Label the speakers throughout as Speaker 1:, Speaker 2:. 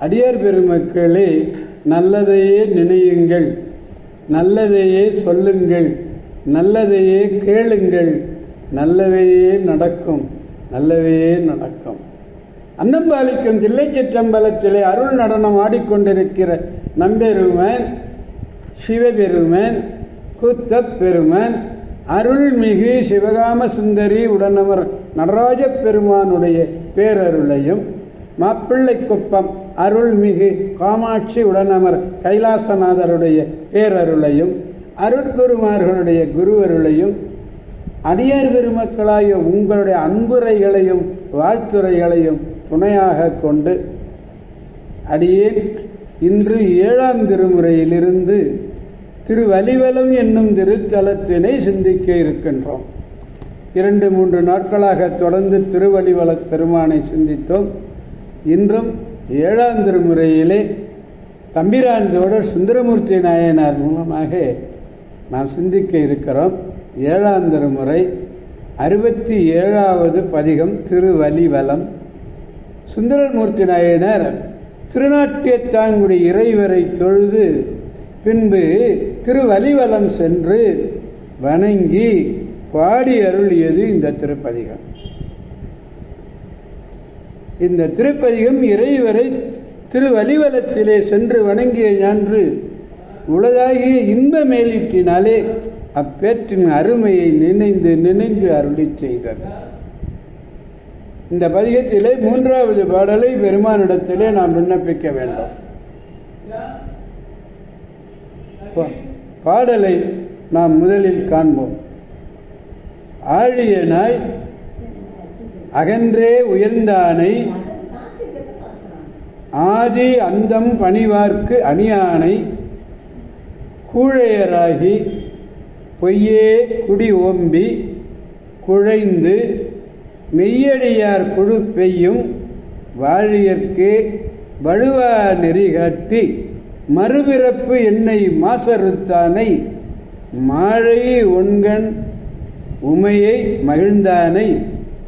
Speaker 1: அடியார் பெருமக்களே நல்லதையே நினையுங்கள் நல்லதையே சொல்லுங்கள் நல்லதையே கேளுங்கள் நல்லவையே நடக்கும் நல்லவையே நடக்கும். அன்னம்பாலிக்கும் தில்லை சிற்றம்பலத்திலே அருள் நடனம் ஆடிக்கொண்டிருக்கிற நம்பெருமன் சிவபெருமன் குத்தப்பெருமன் அருள்மிகு சிவகாம சுந்தரி உடனவர் நடராஜ பெருமானுடைய பேரருளையும் மாப்பிள்ளை குப்பம் அருள்மிகு காமாட்சி உடனமர் கைலாசநாதருடைய பேரருளையும் அருட்குருமார்களுடைய குருவருளையும் அடியார் பெருமக்களாகிய உங்களுடைய அன்புரைகளையும் வாழ்த்துறைகளையும் துணையாக கொண்டு அடியேன் இன்று ஏழாம் திருமுறையிலிருந்து திருவலிவலம் என்னும் திருத்தலத்தினை சிந்திக்க இருக்கின்றோம். இரண்டு மூன்று நாட்களாக தொடர்ந்து திருவலிவல பெருமானை சிந்தித்தோம். இன்றும் ஏழாம் திருமுறையிலே தம்பிரான்தோடர் சுந்தரமூர்த்தி நாயனார் மூலமாக நாம் சிந்திக்க இருக்கிறோம். ஏழாம் திருமுறை அறுபத்தி ஏழாவது பதிகம் திருவலிவலம் சுந்தரமூர்த்தி நாயனர் திருநாட்டியத்தான்குடி இறைவரை தொழுது பின்பு திருவலிவலம் சென்று வணங்கி பாடி அருளியது இந்த திருப்பதிகம். இந்த திருப்பதிகம் இறைவரை திருவலிவலத்திலே சென்று வணங்கிய ஞான்று உலகாகிய இன்ப மேலீட்டினாலே அப்பேற்றின் அருமையை நினைந்து நினைந்து அருளி செய்தது. இந்த பதிகத்திலே மூன்றாவது பாடலை பெருமானிடத்திலே நாம் விண்ணப்பிக்க வேண்டும். பா- பாடலை நாம் முதலில் காண்போம். ஆழிய நாய் அகன்றே உயர்ந்தானை. ஆதி அந்தம் பணிவார்க்கு அணியானை. கூழையராகி பொய்யே குடி ஓம்பி குழைந்து மெய்யடியார் குழு பெய்யும் வாழியற்கு வழுவா நெறி காட்டி மறுபிறப்பு என்னை மாசறுத்தானை. மாழை ஒன்கண் உமையை மகிழ்ந்தானை.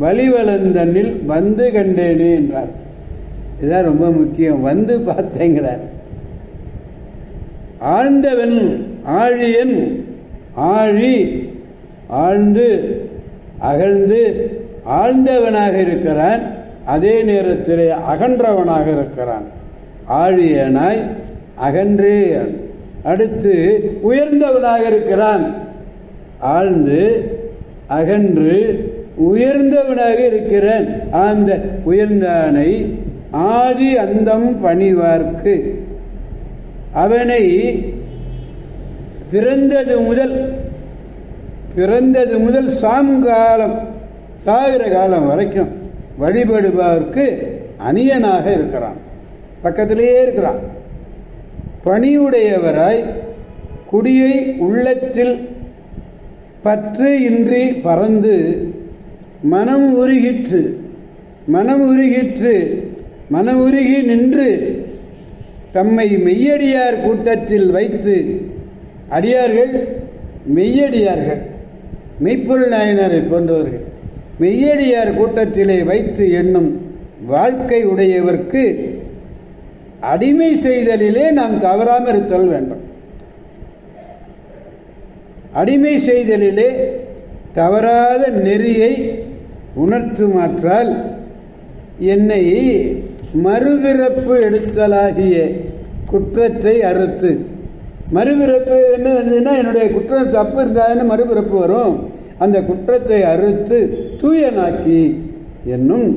Speaker 1: வழிவளந்தனில் வந்து கண்டேனே என்றார். இதுதான் ரொம்ப முக்கியம். வந்து பார்த்தேங்கிறார். ஆழ்ந்தவன் ஆழியன் ஆழி ஆழ்ந்து அகழ்ந்து ஆழ்ந்தவனாக இருக்கிறான். அதே நேரத்தில் அகன்றவனாக இருக்கிறான். ஆழியனாய் அகன்றே அடுத்து உயர்ந்தவனாக இருக்கிறான். ஆழ்ந்து அகன்று உயர்ந்தவனாக இருக்கிறான். அந்த உயர்ந்தானை ஆதி அந்தம் பணிவார்க்கு. அவனை பிறந்தது முதல் பிறந்தது முதல் சாங்காலம் சாகிற காலம் வரைக்கும் வழிபடுபவர்க்கு அணியனாக இருக்கிறான். பக்கத்திலேயே இருக்கிறான். பணியுடையவராய் குடியை உள்ளத்தில் பற்று இன்றி பறந்து மனம் உருகிற்று. மனம் உருகிற்று. மனம் உருகி நின்று. தம்மை மெய்யடியார் கூட்டத்தில் வைத்து. அடியார்கள் மெய்யடியார்கள். மெய்ப்பொருள் நாயனரை போன்றவர்கள். மெய்யடியார் கூட்டத்திலே வைத்து என்னும் வாழ்க்கை உடையவர்க்கு அடிமை செய்தலிலே நாம் தவறாமல் இருத்தல் வேண்டும். அடிமை செய்தலிலே தவறாத நெறியை உணர்த்துமாற்றால் என்னை மறுபிறப்பு எடுத்தலாகிய குற்றத்தை அறுத்து. மறுபிறப்பு என்ன வந்ததுன்னா என்னுடைய குற்றம் தப்பு இருந்தாதுன்னு மறுபிறப்பு வரும்? அந்த குற்றத்தை அறுத்து தூயனாக்கி என்னும்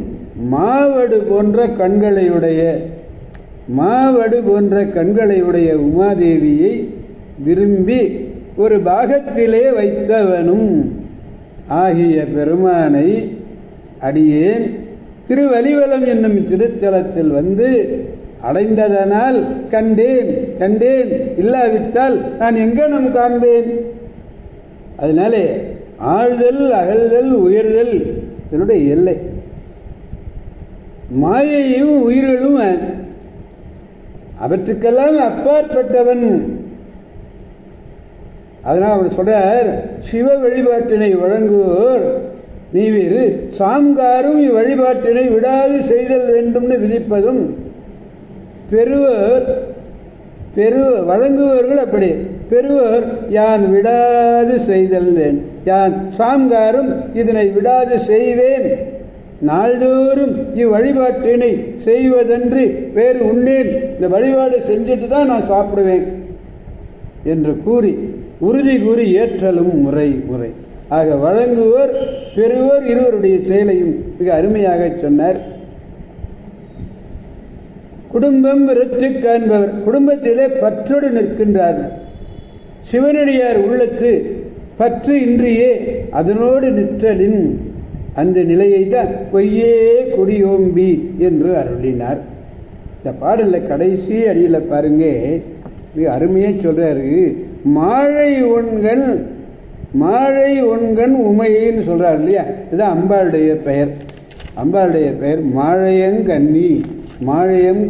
Speaker 1: மாவடு போன்ற கண்களையுடைய மாவடு போன்ற கண்களையுடைய உமாதேவியை விரும்பி ஒரு பாகத்திலே வைத்தவனும் ஆகிய பெருமானை அடியேன். திருவலிவலம் என்னும் திருத்தலத்தில் வந்து அடைந்ததனால் கண்டேன் கண்டேன். இல்லாவிட்டால் நான் எங்கனம் காண்பேன். அதனாலே ஆழ்தல் அகழ்தல் உயர்தல் இதனுடைய எல்லை. மாயையும் உயிர்களும் அவற்றுக்கெல்லாம் அப்பாற்பட்டவன். அதனால் அவர் சொல்றார் சிவ வழிபாட்டினை வழங்குவோர் நீவீர் சாம்காரும் இவ்வழிபாட்டினை விடாது செய்தல் வேண்டும்னு விதிப்பதும் பெறுவர் பெரு வழங்குவர்கள் அப்படி. பெறுவர் யான் விடாது செய்தல்வேன் யான் சாம்காரும் இதனை விடாது செய்வேன். நாள்தோறும் இவ்வழிபாட்டினை செய்வதன்றி வேறு உண்டேன். இந்த வழிபாடு செஞ்சுட்டு தான் நான் சாப்பிடுவேன் என்று கூறி உறுதி கூறி ஏற்றலும் முறை முறை. ஆக வழங்குவோர் பெறுவோர் இருவருடைய செயலையும் மிக அருமையாக சொன்னார். குடும்பம் விருத்து காண்பவர் குடும்பத்திலே பற்றோடு நிற்கின்றார்கள் சிவனடியார் உள்ளத்து பற்று இன்றியே அதனோடு நிற்றலின் அந்த நிலையை தான் பொய்யே குடியோம்பி என்று அருளினார். இந்த பாடலில் கடைசி அடியில் பாருங்க மிக அருமையாக சொல்கிறாரு மாழை ஒண்கண் மாழை ஒன்கண் உமையின்னு சொல்கிறார் இல்லையா? இதுதான் அம்பாளுடைய பெயர். அம்பாளுடைய பெயர் மாழையங்கன்னி மாழையம்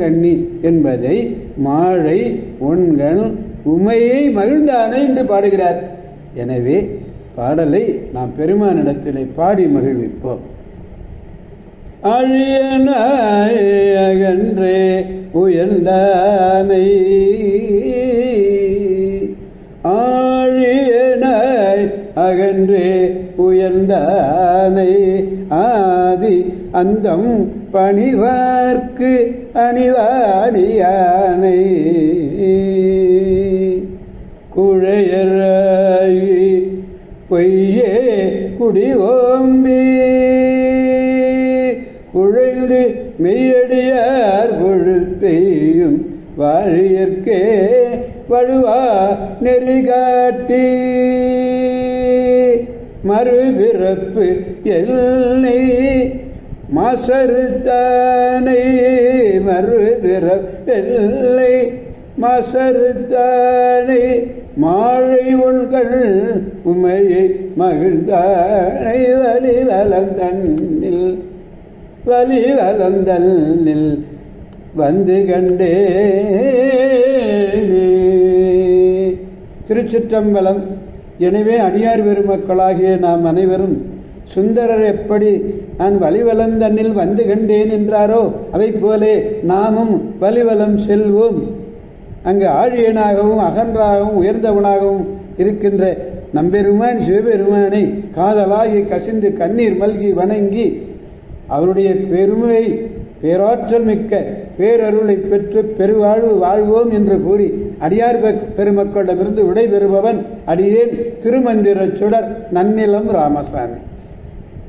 Speaker 1: என்பதை மாழை ஒன்கண் உமையை மகிழ்ந்தானே என்று பாடுகிறார். எனவே பாடலை நாம் பெருமானிடத்திலே பாடி மகிழ்விப்போம். அழியன அகன்றே உயர்ந்தானை அந்தம் பணிவார்க்கு அணிவாணியானை. குழையராயி பொய்யே குடி ஓம்பி. குழைந்து மெய்யடியார் கொழுப்பெய்யும் வாழியற்கே வழுவா நெறிகாட்டி. மறுபிறப்பு எல்லை மாசறுத்தானை மறுபிறப்பு எல்லை மாசறுத்தானை மாழை உள்கள் உமையை மகிழ்ந்தானை வலி வளந்தன்னில் வந்து கண்டே திருச்சிற்றம்பலம். எனவே அடியார் பெருமக்களாகிய நாம் அனைவரும் சுந்தரர் எப்படி நான் வலிவலந்தன்னில் வந்து கண்டேன் என்றாரோ அதைப் போலே நாமும் வலிவலம் செல்வோம். அங்கு ஆழியனாகவும் அகன்றாகவும் உயர்ந்தவனாகவும் இருக்கின்ற நம்பெருமான் சிவபெருமானை காதலாகி கசிந்து கண்ணீர் மல்கி வணங்கி அவருடைய பெருமை பேராற்றல் மிக்க பேரருளை பெற்று பெருவாழ்வு வாழ்வோம் என்று கூறி அடியார் பெருமக்களிடமிருந்து விடைபெறுபவன் அடியேன் திருமந்திர சுடர் நன்னிலம் ராமசாமி.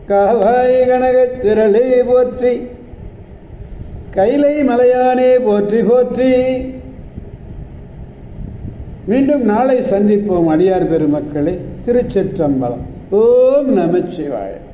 Speaker 1: காவாய் கனகத் திரளே போற்றி. கைலை மலையானே போற்றி போற்றி. மீண்டும் நாளை சந்திப்போம் அடியார் பெருமக்களே. திருச்சிற்றம்பலம். ஓம் நமச்சிவாயம்.